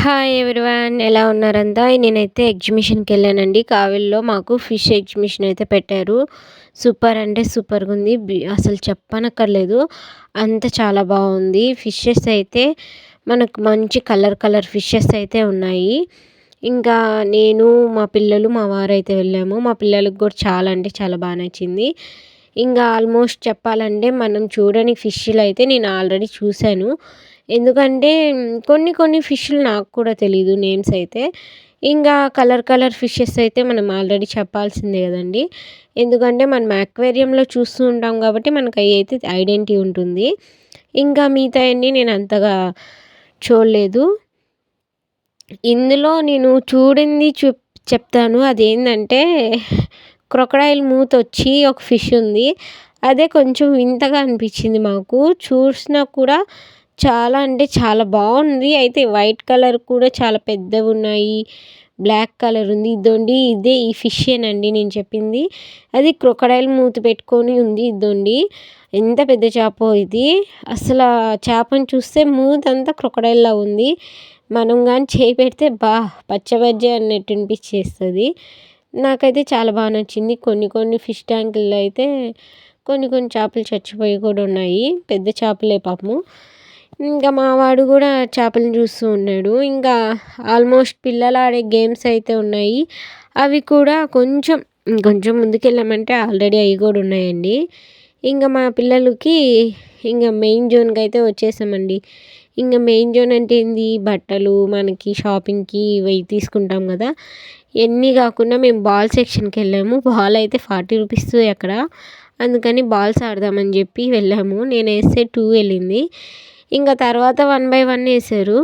Hi everyone ఎలా ఉన్నారంతా నేనైతే ఎగ్జిబిషన్కి వెళ్ళానండి కావిల్లో మాకు ఫిష్ ఎగ్జిబిషన్ అయితే పెట్టారు. సూపర్ అంటే సూపర్గా ఉంది. అసలు చెప్పనక్కర్లేదు. అంత చాలా బాగుంది. ఫిషెస్ అయితే మనకు మంచి కలర్ కలర్ ఫిషెస్ అయితే ఉన్నాయి. ఇంకా నేను మా పిల్లలు మా వారు అయితే వెళ్ళాము. మా పిల్లలకు కూడా చాలా అంటే చాలా బాగా నచ్చింది. ఇంకా ఆల్మోస్ట్ చెప్పాలంటే మనం చూడని ఫిష్లు అయితే నేను ఆల్రెడీ చూశాను. ఎందుకంటే కొన్ని కొన్ని ఫిష్లు నాకు కూడా తెలీదు నేమ్స్ అయితే. ఇంకా కలర్ కలర్ ఫిషెస్ అయితే మనం ఆల్రెడీ చెప్పాల్సిందే కదండి. ఎందుకంటే మనం అక్వేరియంలో చూస్తూ ఉంటాం కాబట్టి మనకు అవి అయితే ఐడెంటిటీ ఉంటుంది. ఇంకా మిగతా అన్నీ నేను అంతగా చూడలేదు. ఇందులో నేను చూడింది చూ చెప్తాను. అదేంటంటే క్రొకడైల్ మూత వచ్చి ఒక ఫిష్ ఉంది. అదే కొంచెం వింతగా అనిపించింది మాకు. చూసినా కూడా చాలా అంటే చాలా బాగుంది. అయితే వైట్ కలర్ కూడా చాలా పెద్దవి ఉన్నాయి. బ్లాక్ కలర్ ఉంది. ఇదండి ఇదే ఈ ఫిషేనండి నేను చెప్పింది. అది క్రొకడైల్ మూత పెట్టుకొని ఉంది ఇదండి. ఎంత పెద్ద చేప ఇది. అసలు చేపను చూస్తే మూత అంతా క్రొకడైల్లా ఉంది. మనం కానీ చేయి పెడితే బా పచ్చబజ్జి అన్నట్టు అనిపించేస్తుంది నాకైతే చాలా బాగా నచ్చింది. కొన్ని కొన్ని ఫిష్ ట్యాంకుల్లో అయితే కొన్ని కొన్ని చేపలు చచ్చిపోయి కూడా ఉన్నాయి. పెద్ద చేపలే పాపము. ఇంకా మా వాడు కూడా చేపలను చూస్తూ ఉన్నాడు. ఇంకా ఆల్మోస్ట్ పిల్లలు ఆడే గేమ్స్ అయితే ఉన్నాయి. అవి కూడా కొంచెం కొంచెం ముందుకెళ్ళామంటే ఆల్రెడీ అవి కూడా ఉన్నాయండి. ఇంకా మా పిల్లలకి ఇంకా మెయిన్ జోన్కి అయితే వచ్చేసామండి. ఇంకా మెయిన్ జోన్ అంటే ఏంది? బట్టలు మనకి షాపింగ్కి ఇవి తీసుకుంటాం కదా. ఎన్ని కాకుండా మేము బాల్ సెక్షన్కి వెళ్ళాము. బాల్ అయితే ఫార్టీ రూపీస్ అక్కడ. అందుకని బాల్స్ ఆడదామని చెప్పి వెళ్ళాము. నేను వేస్తే టూ వెళ్ళింది. ఇంకా తర్వాత వన్ బై వన్ వేసారు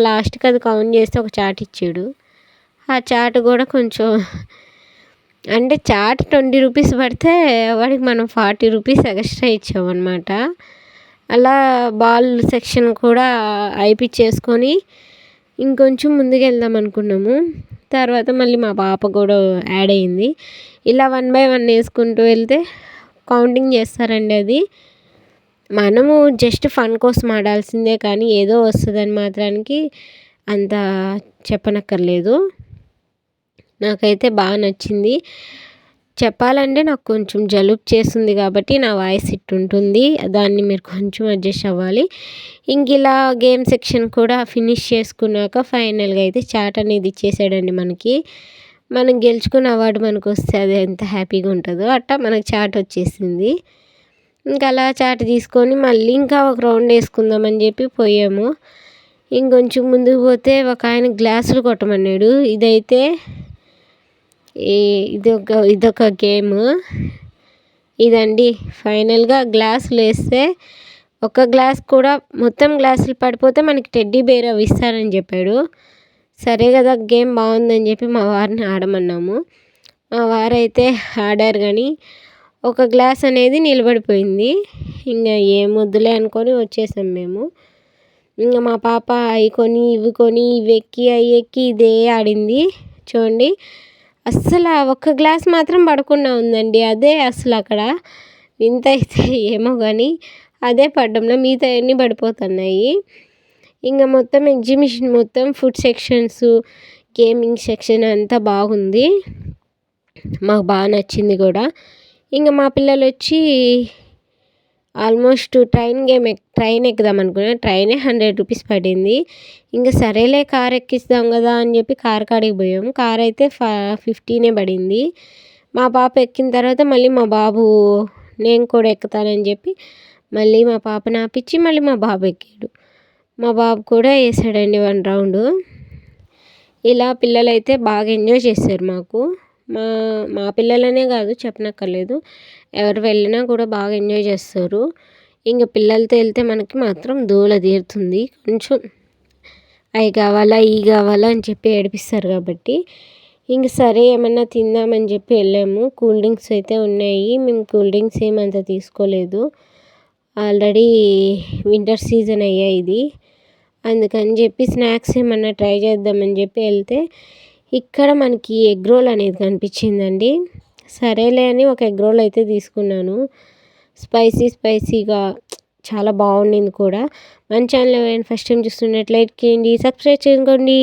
లాస్ట్కి అది కౌంట్ చేస్తే ఒక చాట్ ఇచ్చాడు. ఆ చాట్ కూడా కొంచెం అంటే చాట్ ట్వంటీ రూపీస్ పడితే వాడికి మనం ఫార్టీ రూపీస్ ఎక్స్ట్రా ఇచ్చామన్నమాట. అలా బాల్ సెక్షన్ కూడా అయిపించేసుకొని ఇంకొంచెం ముందుకు వెళ్దాం అనుకున్నాము. తర్వాత మళ్ళీ మా పాప కూడా యాడ్ అయింది. ఇలా వన్ బై వన్ వేసుకుంటూ వెళ్తే కౌంటింగ్ చేస్తారండి అది. మనము జస్ట్ ఫన్ కోసం ఆడాల్సిందే కానీ ఏదో వస్తుందని మాత్రానికి అంత చెప్పనక్కర్లేదు. నాకైతే బాగా నచ్చింది. చెప్పాలంటే నాకు కొంచెం జలుబు చేస్తుంది కాబట్టి నా వాయిస్ ఇట్టు ఉంటుంది. దాన్ని మీరు కొంచెం అడ్జస్ట్ అవ్వాలి. ఇంక ఇలా గేమ్ సెక్షన్ కూడా ఫినిష్ చేసుకున్నాక ఫైనల్గా అయితే చాట్ అనేది ఇచ్చేసాడండి మనకి. మనం గెలుచుకున్న అవార్డు మనకు వస్తే అది ఎంత హ్యాపీగా ఉంటుందో. అట్టా మనకు చాట్ వచ్చేసింది. ఇంకా అలా చాట తీసుకొని మళ్ళీ ఇంకా ఒక రౌండ్ వేసుకుందామని చెప్పి పోయాము. ఇంకొంచెం ముందుకు పోతే ఒక ఆయన గ్లాసులు కొట్టమన్నాడు. ఇదైతే ఈ ఇది ఒక ఇదొక గేమ్. ఇదండి ఫైనల్గా గ్లాసులు వేస్తే ఒక గ్లాస్ కూడా మొత్తం గ్లాసులు పడిపోతే మనకి టెడ్డీ బేర్ అవి ఇస్తారని చెప్పాడు. సరే కదా గేమ్ బాగుందని చెప్పి మా వారిని ఆడమన్నాము. మా వారైతే ఆడారు కానీ ఒక గ్లాస్ అనేది నిలబడిపోయింది. ఇంకా ఏం వద్దులే అనుకొని వచ్చేసాం మేము. ఇంకా మా పాప అవి కొని ఇవి కొని ఇవి ఎక్కి అవి ఎక్కి ఇదే ఆడింది. చూడండి అస్సలు ఒక్క గ్లాస్ మాత్రం పడకుండా ఉందండి. అదే అసలు అక్కడ వింత అయితే ఏమో కానీ అదే పడ్డంలో మిగతా అన్నీ పడిపోతున్నాయి. ఇంకా మొత్తం ఎగ్జిబిషన్ మొత్తం ఫుడ్ సెక్షన్స్ గేమింగ్ సెక్షన్ అంతా బాగుంది. మాకు బాగా నచ్చింది కూడా. ఇంకా మా పిల్లలు వచ్చి ఆల్మోస్ట్ ట్రైన్ గేమ్ ట్రైన్ ఎక్కుదాం అనుకున్నాను ట్రైనే హండ్రెడ్ రూపీస్ పడింది. ఇంకా సరేలే కార్ ఎక్కిస్తాం కదా అని చెప్పి కార్ కాడికి పోయాం. కార్ అయితే ఫ ఫిఫ్టీనే పడింది. మా పాప ఎక్కిన తర్వాత మళ్ళీ మా బాబు నేను కూడా ఎక్కుతానని చెప్పి మళ్ళీ మా పాపని ఆపించి మళ్ళీ మా బాబు ఎక్కాడు. మా బాబు కూడా వేసాడండి వన్ రౌండ్. ఇలా పిల్లలైతే బాగా ఎంజాయ్ చేశారు మాకు. మా మా పిల్లలనే కాదు చెప్పనక్కర్లేదు. ఎవరు వెళ్ళినా కూడా బాగా ఎంజాయ్ చేస్తారు. ఇంకా పిల్లలతో వెళ్తే మనకి మాత్రం దూల తీరుతుంది. కొంచెం అవి కావాలా ఇవి కావాలా అని చెప్పి ఏడిపిస్తారు కాబట్టి. ఇంక సరే ఏమన్నా తిందామని చెప్పి వెళ్ళాము. కూల్ డ్రింక్స్ అయితే ఉన్నాయి. మేము కూల్ డ్రింక్స్ ఏమంత తీసుకోలేదు. ఆల్రెడీ వింటర్ సీజన్ అయ్యా ఇది. అందుకని చెప్పి స్నాక్స్ ఏమన్నా ట్రై చేద్దామని చెప్పి వెళ్తే ఇక్కడ మనకి ఎగ్ రోల్ అనేది కనిపించిందండి. సరేలే అని ఒక ఎగ్ రోల్ అయితే తీసుకున్నాను. స్పైసీ స్పైసీగా చాలా బాగుండింది కూడా. మన ఛానల్ ఎవరైనా ఫస్ట్ టైం చూస్తున్నట్లయితే సబ్స్క్రైబ్ చేసుకోండి.